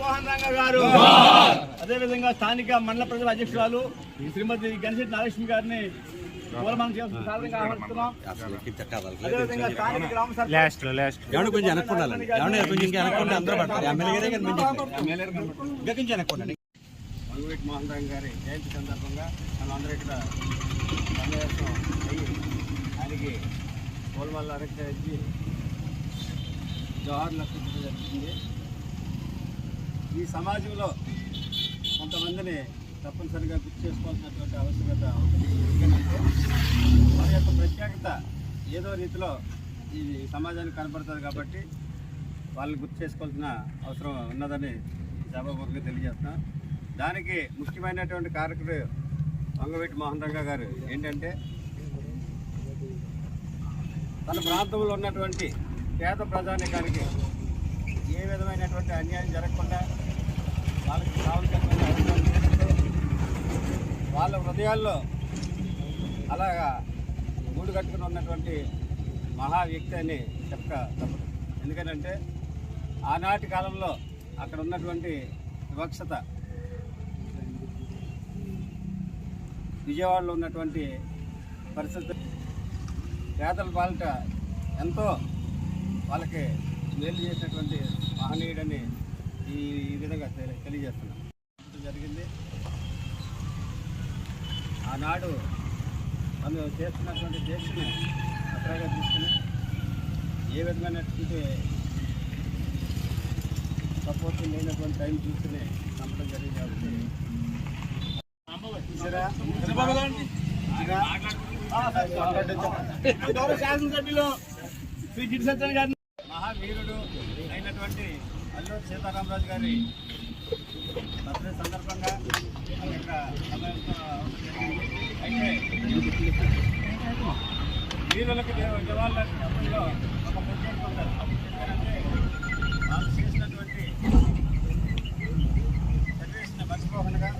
మోహన్ రంగ గారు. అదేవిధంగా స్థానిక మండల ప్రజల అధ్యక్షురాలు శ్రీమతి గణశెట్టి నాగలక్ష్మి గారిని మంగువీటి మోహన్ రంగ గారి జయంతి సందర్భంగా ఇక్కడ సమావేశం అయ్యి ఆయనకి పూలమాల అలంకరించి జవహర్లు అర్పించడం జరుగుతుంది. ఈ సమాజంలో కొంతమందిని తప్పనిసరిగా గుర్తు చేసుకోవాల్సినటువంటి ఆవశ్యకత ఉంది ఎందుకంటే వారి యొక్క ప్రత్యేకత ఏదో రీతిలో ఈ సమాజానికి కనపడుతుంది కాబట్టి వాళ్ళని గుర్తు చేసుకోవాల్సిన అవసరం ఉన్నదని సభాపూర్వకంగా తెలియజేస్తున్నాం. దానికి ముఖ్యమైనటువంటి కారకుడు వంగవీటి మోహన్ రంగా గారు ఏంటంటే తన ప్రాంతంలో ఉన్నటువంటి పేద ప్రజానికానికి ఏ విధమైనటువంటి అన్యాయం జరగకుండా వాళ్ళకి కావాల్సిన వాళ్ళ హృదయాల్లో అలాగా గూడు కట్టుకుని ఉన్నటువంటి మహా వ్యక్తి అని చెప్పక తప్పదు. ఎందుకంటే ఆనాటి కాలంలో అక్కడ ఉన్నటువంటి వివక్షత విజయవాడలో ఉన్నటువంటి పరిస్థితి పేదల పాలిట ఎంతో వాళ్ళకి మేలు చేసినటువంటి మహనీయుడని ఈ విధంగా తెలియజేస్తున్నాం. జరిగింది. ఆనాడు మనం చేస్తున్నటువంటి దేశమే అక్కడగా తీసుకుని ఏ విధమైనటువంటి సపోర్ట్ లేనటువంటి టైం తీసుకుని చంపడం జరిగింది కాబట్టి. చూసారా? చూసారా? శాసనసభ్యులు శ్రీ గిరి సత్యన్ గారిని మహావీరుడు అయినటువంటి అల్లూరు సీతారామరాజు గారి బర్త్డే సందర్భంగా మనం ఇక్కడ సమావేశం అవ్వడం అయితే వీరులకు జవాన్ల ఒక ప్రత్యేకత ఉంటుంది